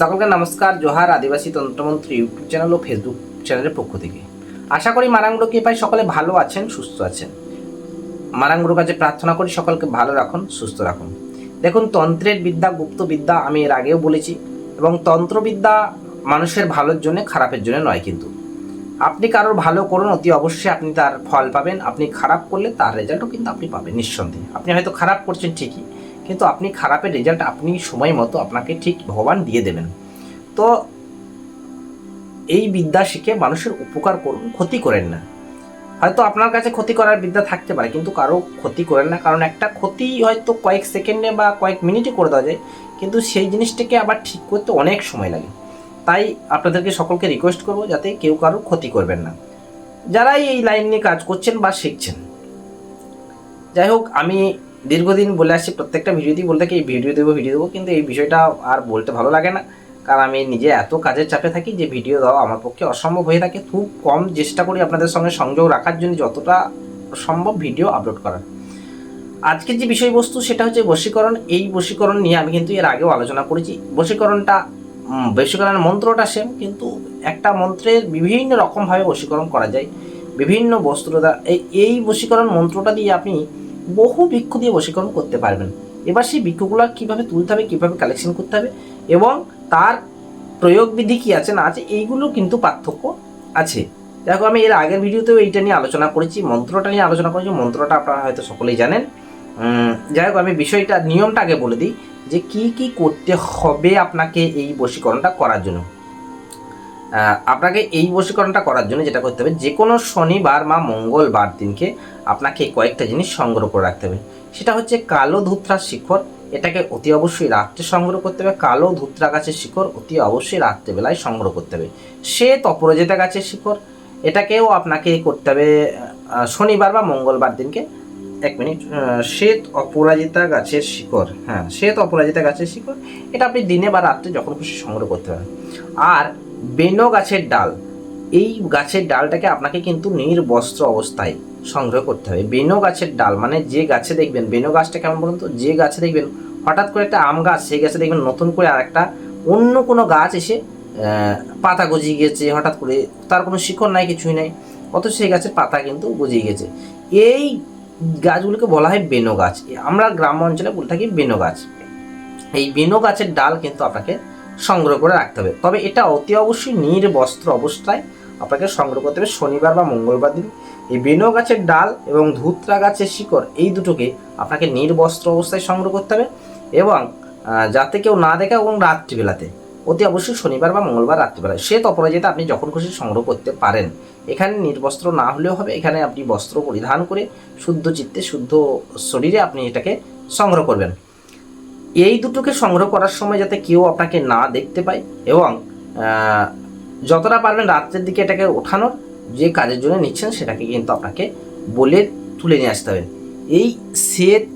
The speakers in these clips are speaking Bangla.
সকলকে নমস্কার, জোহার, আদিবাসী তন্ত্রমন্ত্রী ইউটিউব চ্যানেল ও ফেসবুক চ্যানেলের পক্ষ থেকে। আশা করি মারাঙ্গুড়ো পাই সকলে ভালো আছেন, সুস্থ আছেন। মারাঙ্গুড়োর কাছে প্রার্থনা করি সকলকে ভালো রাখুন, সুস্থ রাখুন। দেখুন, তন্ত্রের বিদ্যা, গুপ্ত বিদ্যা আমি এর আগেও বলেছি এবং তন্ত্রবিদ্যা মানুষের ভালোর জন্য, খারাপের জন্য নয় কিন্তু। আপনি কারোর ভালো করুন, অতি অবশ্যই আপনি তার ফল পাবেন। আপনি খারাপ করলে তার রেজাল্টও কিন্তু আপনি পাবেন, নিঃসন্দেহে। আপনি হয়তো খারাপ করছেন ঠিকই কিন্তু আপনি খারাপের রেজাল্ট আপনি সময় মতো আপনাকে ঠিক ভগবান দিয়ে দেবেন। তো এই বিদ্যা শিখে মানুষের উপকার করুন, ক্ষতি করেন না। হয়তো আপনার কাছে ক্ষতি করার বিদ্যা থাকতে পারে, কিন্তু কারও ক্ষতি করেন না, কারণ একটা ক্ষতি হয়তো কয়েক সেকেন্ডে বা কয়েক মিনিটে করে দেওয়া যায়, কিন্তু সেই জিনিসটাকে আবার ঠিক করতে অনেক সময় লাগে। তাই আপনাদেরকে সকলকে রিকোয়েস্ট করব যাতে কেউ কারও ক্ষতি করবেন না। যারাই এই লাইন নিয়ে কাজ করছেন বা শিখছেন, যাই হোক, আমি দীর্ঘদিন বলে আসছি, প্রত্যেকটা ভিডিওতেই বলে থাকি, এই ভিডিও দেবো ভিডিও দেবো, কিন্তু এই বিষয়টা আর বলতে ভালো লাগে না। কারণ আমি নিজে এত কাজের চাপে থাকি যে ভিডিও দেওয়া আমার পক্ষে অসম্ভব হয়ে থাকে। খুব কম চেষ্টা করি আপনাদের সঙ্গে সংযোগ রাখার জন্য যতটা সম্ভব ভিডিও আপলোড করার। আজকের যে বিষয়বস্তু সেটা হচ্ছে বশীকরণ। এই বশীকরণ নিয়ে আমি কিন্তু এর আগেও আলোচনা করেছি। বশীকরণটা বশীকরণের মন্ত্রটা সেম, কিন্তু একটা মন্ত্রের বিভিন্ন রকমভাবে বশীকরণ করা যায়। বিভিন্ন বস্তুর এই এই বশীকরণ মন্ত্রটা দিয়ে আপনি বহু বৃক্ষ দিয়ে বশীকরণ করতে পারবেন। এবার সেই বৃক্ষগুলো কীভাবে তুলতে হবে, কীভাবে কালেকশন করতে হবে এবং তার প্রয়োগ বিধি কী আছে, না আছে, এইগুলো কিন্তু পার্থক্য আছে। দেখো, আমি এর আগের ভিডিওতেও এইটা নিয়ে আলোচনা করেছি, মন্ত্রটা নিয়ে আলোচনা করেছি, মন্ত্রটা আপনারা হয়তো সকলেই জানেন। যাই হোক, আমি বিষয়টা, নিয়মটা আগে বলে দিই যে কি কি করতে হবে আপনাকে এই বশীকরণটা করার জন্য। আপনাকে এই বশীকরণটা করার জন্য যেটা করতে হবে যে কোনো শনিবার বা মঙ্গলবার দিনকে আপনাকে কয়েকটা জিনিস সংগ্রহ করে রাখতে হবে। সেটা হচ্ছে কালো ধুত্রার শিখর, এটাকে অতি অবশ্যই রাত্রে সংগ্রহ করতে হবে। কালো ধুত্রা গাছের শিখর অতি অবশ্যই রাত্রেবেলায় সংগ্রহ করতে হবে। শ্বেত অপরাজিতা গাছের শিখর, এটাকেও আপনাকে করতে হবে শনিবার বা মঙ্গলবার দিনকে। এক মিনিট শ্বেত অপরাজিতা গাছের শিকড় হ্যাঁ শ্বেত অপরাজিতা গাছের শিকড় এটা আপনি দিনে বা রাত্রে যখন খুশি সংগ্রহ করতে পারেন। আর বেনো গাছের ডাল। এই গাছের ডালটাকে আপনাকে কিন্তু নির্বস্ত্র অবস্থায় সংগ্রহ করতে হবে। বেনো গাছের ডাল মানে যে গাছে দেখবেন, বেনো গাছটা কেমন বলুন তো? যে গাছে দেখবেন, হঠাৎ করে একটা আম গাছ, সেই গাছে দেখবেন নতুন করে আর একটা অন্য কোনো গাছ এসে পাতা গজিয়ে গেছে হঠাৎ করে। তার কোনো শিকড় নাই, কিছুই নাই। অথচ সেই গাছের পাতা কিন্তু গজিয়ে গেছে এই গাছগুলোকে বলা হয় বেনো গাছ। আমরা গ্রাম অঞ্চলে বলে থাকি বেনো গাছ। এই বেনো গাছের ডাল কিন্তু আপনাকে সংগ্রহ করে রাখতে হবে। তবে এটা অতি অবশ্যই নির্বস্ত্র অবস্থায় আপনাকে সংগ্রহ করতে হবে। শনিবার বা মঙ্গলবার দিন এই বেনো গাছের ডাল এবং ধুতরা গাছের শিকড় এই দুটোকে আপনাকে নির্বস্ত্র অবস্থায় সংগ্রহ করতে হবে এবং যাতে কেউ না দেখে এবং রাত্রিবেলাতে, অতি অবশ্যই শনিবার বা মঙ্গলবার রাত্রিবেলায় শ্বেত অপরাজিতা আপনি যখন খুশি সংগ্রহ করতে পারেন। এখানে নির্বস্ত্র না হলেও হবে। এখানে আপনি বস্ত্র পরিধান করে শুদ্ধ চিত্তে, শুদ্ধ শরীরে আপনি এটাকে সংগ্রহ করবেন। এই দুটোকে সংগ্রহ করার সময় যাতে কেউ আপনাকে না দেখতে পায় এবং যতটা পারবেন রাত্রের দিকে এটাকে ওঠানোর যে কাজের জন্য নিচ্ছেন সেটাকে কিন্তু আপনাকে বলে তুলে নিয়ে আসতে হবে। এই শ্বেত,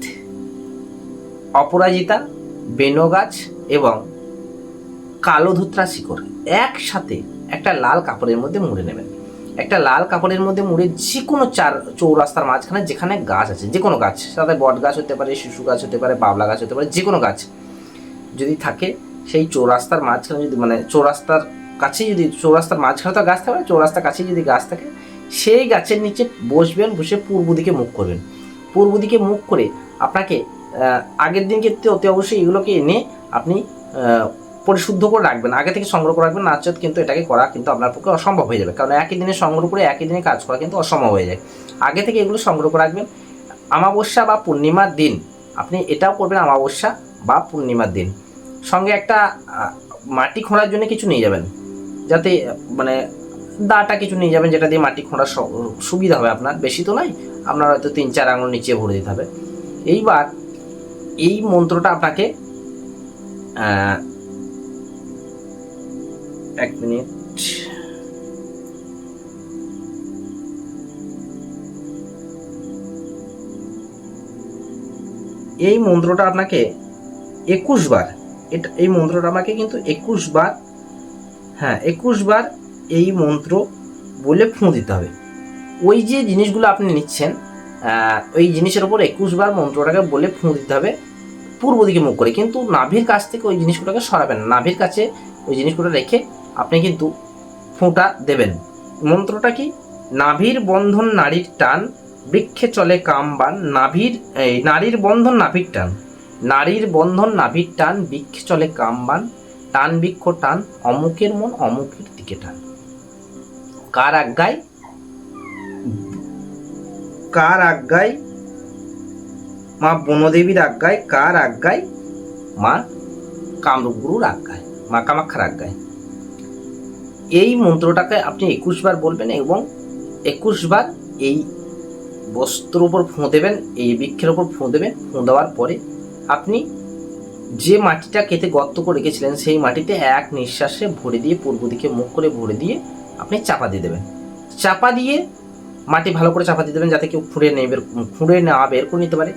অপরাজিতা বেনো গাছ এবং কালো ধুত্রা শিকড় একসাথে একটা লাল কাপড়ের মধ্যে মুড়ে নেবেন। একটা লাল কাপড়ের মধ্যে মুড়ে যে কোনো চার চৌরাস্তার মাঝখানে যেখানে গাছ আছে যে কোনো গাছ, সাথে বট গাছ হতে পারে, শিশু গাছ হতে পারে, বাবলা গাছ হতে পারে যে কোনো গাছ যদি থাকে, সেই চৌরাস্তার মাঝখানে যদি মানে চৌরাস্তার কাছেই যদি, চৌরাস্তার মাঝখানে তো গাছ থাকে, চৌরাস্তার কাছেই যদি গাছ থাকে, সেই গাছের নিচে বসবেন, বসে পূর্ব দিকে মুখ করবেন। পূর্ব দিকে মুখ করে আপনাকে আগের দিনকে তো অতি অবশ্যই এগুলোকে এনে আপনি পরিশুদ্ধ করে রাখবেন, আগে থেকে সংগ্রহ করে রাখবেন নাচত কিন্তু এটাকে করা কিন্তু আপনার পক্ষে অসম্ভব হয়ে যাবে। কারণ একই দিনে সংগ্রহ করে একই দিনে কাজ করা কিন্তু অসম্ভব হয়ে যায়। আগে থেকে এগুলো সংগ্রহ করে রাখবেন। আমাবস্যা বা পূর্ণিমার দিন, আপনি এটাও করবেন আমাবস্যা বা পূর্ণিমার দিন। সঙ্গে একটা মাটি খোঁড়ার জন্য কিছু নিয়ে যাবেন। যাতে মানে দাটা কিছু নিয়ে যাবেন, যেটা দিয়ে মাটি খোঁড়ার সুবিধা হবে আপনার। বেশি তো নয়, আপনার হয়তো তিন চার আঙুল নিচে ভরে দিতে হবে। এইবার, এই মন্ত্রটা আপনাকে এক মিনিট। এই মন্ত্রটা আপনাকে একুশ বার, এটা, এই মন্ত্রটা আমাকে কিন্তু একুশ বার হ্যাঁ একুশ বার এই মন্ত্র বলে ফুঁ দিতে হবে। ওই যে জিনিসগুলো আপনি নিচ্ছেন ওই জিনিসের উপর একুশ বার মন্ত্রটাকে বলে ফুঁ দিতে হবে, পূর্ব দিকে মুখ করে। কিন্তু নাভির কাছ থেকে ওই জিনিসগুলোকে সরাবেন না। নাভির কাছে ওই জিনিসগুলো রেখে আপনি কিন্তু ফোঁটা দেবেন। মন্ত্রটা কি? নাভির বন্ধন নারীর টান, বৃক্ষে চলে কামবান নাভির, এই নারীর বন্ধন নাভির টান। নারীর বন্ধন নাভির টান, বৃক্ষে চলে কামবান টান বৃক্ষ টান, অমুকের মন অমুকের দিকে টান। কার আজ্ঞায়? কার আজ্ঞায়? মা বনদেবীর আজ্ঞায়, কার আজ্ঞায়? মা কামরূপ গুরুর আজ্ঞায়, মা কামাক্ষার আজ্ঞায়। এই মন্ত্রটাকে আপনি একুশ বার বলবেন এবং একুশ বার এই বস্ত্র উপর ফোঁ দেবেন, এই বৃক্ষের উপর ফোঁ দেবেন। ফোঁ দেওয়ার পরে আপনি যে মাটিটা কেটে গর্ত করে রেখেছিলেন, সেই মাটিতে এক নিঃশ্বাসে ভরে দিয়ে পূর্ব দিকে মুখ করে ভরে দিয়ে আপনি চাপা দিয়ে দেবেন। চাপা দিয়ে মাটি ভালো করে চাপা দিয়ে দেবেন যাতে কেউ খুঁড়ে নেই বের, খুঁড়ে না বের করে নিতে পারে।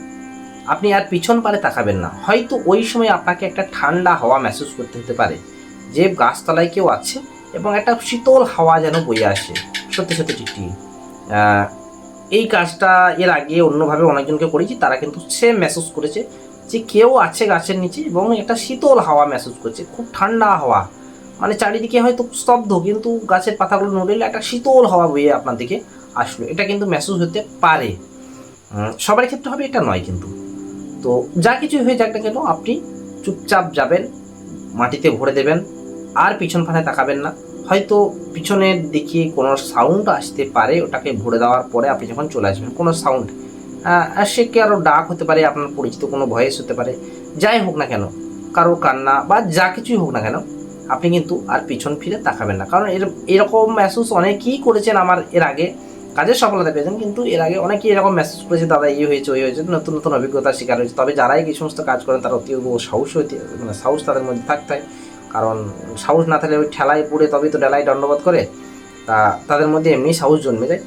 আপনি আর পিছন পারে তাকাবেন না। হয়তো ওই সময় আপনাকে একটা ঠান্ডা হাওয়া মেসেজ করতে হতে পারে। যে গাছতলায় কেউ আছে এবং একটা শীতল হাওয়া যেন বয়ে আসে। সত্যি সত্যি টিকটিকি আহ, এই কাজটা এর আগে অন্যভাবে অনেকজনকে করেছি তারা কিন্তু সেম মেসেজ করেছে যে কেউ আছে গাছের নিচে এবং একটা শীতল হাওয়া মেসেজ করছে খুব ঠান্ডা হাওয়া। মানে চারিদিকে হয়তো স্তব্ধ কিন্তু গাছের পাতাগুলো নড়লে একটা শীতল হাওয়া বয়ে আপনার দিকে আসলো। এটা কিন্তু মেসেজ হতে পারে। সবার ক্ষেত্রে হবে এটা নয় কিন্তু। তো যা কিছু হয়ে যাক না কেন আপনি চুপচাপ যাবেন মাটিতে ভরে দেবেন আর পিছন ফানে তাকাবেন না। হয়তো পিছনের দিকে কোনো সাউন্ড আসতে পারে, ওটাকে ভরে দেওয়ার পরে আপনি যখন চলে আসবেন, কোনো সাউন্ড সে কি আরও ডাক হতে পারে, আপনার পরিচিত কোনো ভয়েস হতে পারে, যাই হোক না কেন, কারও কান্না বা যা কিছুই হোক না কেন, আপনি কিন্তু আর পিছন ফিরে তাকাবেন না। কারণ এর, এরকম মেসেজ অনেকেই করেছেন আমার এর আগে, কাজের সফলতা পেয়েছেন, কিন্তু এর আগে অনেকেই এরকম মেসেজ করেছে, দাদা, এই হয়েছে, ওই হয়েছে, নতুন নতুন অভিজ্ঞতার শিকার হয়েছে। তবে যারাই এই সমস্ত কাজ করেন, তারা অতি সাহস হইতে মানে সাহস তাদের মধ্যে থাকতে হয়। কারণ সাহস না থাকলে ওই ঠেলায় পড়ে তবেই তো ঠেলায় দণ্ডবোধ করে। তা তাদের মধ্যে এমনি সাহস জন্মে যায়।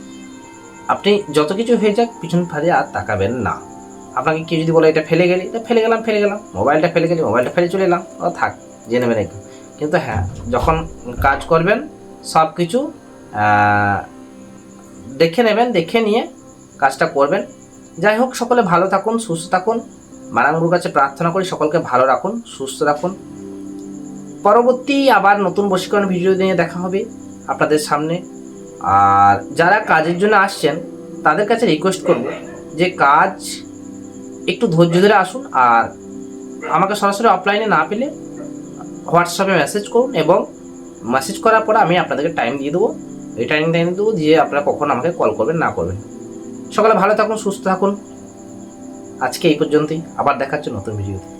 আপনি যত কিছু হয়ে যাক, পিছন ফাঁড়ে আর তাকাবেন না। আপনাকে কেউ যদি বলে, এটা ফেলে গেলি? এটা ফেলে গেলাম ফেলে গেলাম। মোবাইলটা ফেলে গেলি, মোবাইলটা ফেলে চলে এলাম। ও থাক, জেনে একটু কিন্তু হ্যাঁ যখন কাজ করবেন, সব কিছু দেখে নেবেন, দেখে নিয়ে কাজটা করবেন। যাই হোক, সকলে ভালো থাকুন, সুস্থ থাকুন। মারাঙ্গুর কাছে প্রার্থনা করি, সকলকে ভালো রাখুন, সুস্থ রাখুন। পরবর্তী আবার নতুন বশীকরণ ভিডিও নিয়ে দেখা হবে আপনাদের সামনে। আর যারা কাজের জন্য আসছেন, তাদের কাছে রিকোয়েস্ট করব যে কাজ একটু ধৈর্য ধরে আসুন আর আমাকে সরাসরি অফলাইনে না পেলে হোয়াটসঅ্যাপে মেসেজ করুন এবং মেসেজ করার পরে আমি আপনাদেরকে টাইম দিয়ে দেবো। এই টাইম টাইম দেবো দিয়ে আপনারা কখন আমাকে কল করবেন, না করবেন। সকালে ভালো থাকুন, সুস্থ থাকুন। আজকে এই পর্যন্তই। আবার দেখাচ্ছে নতুন ভিডিওতে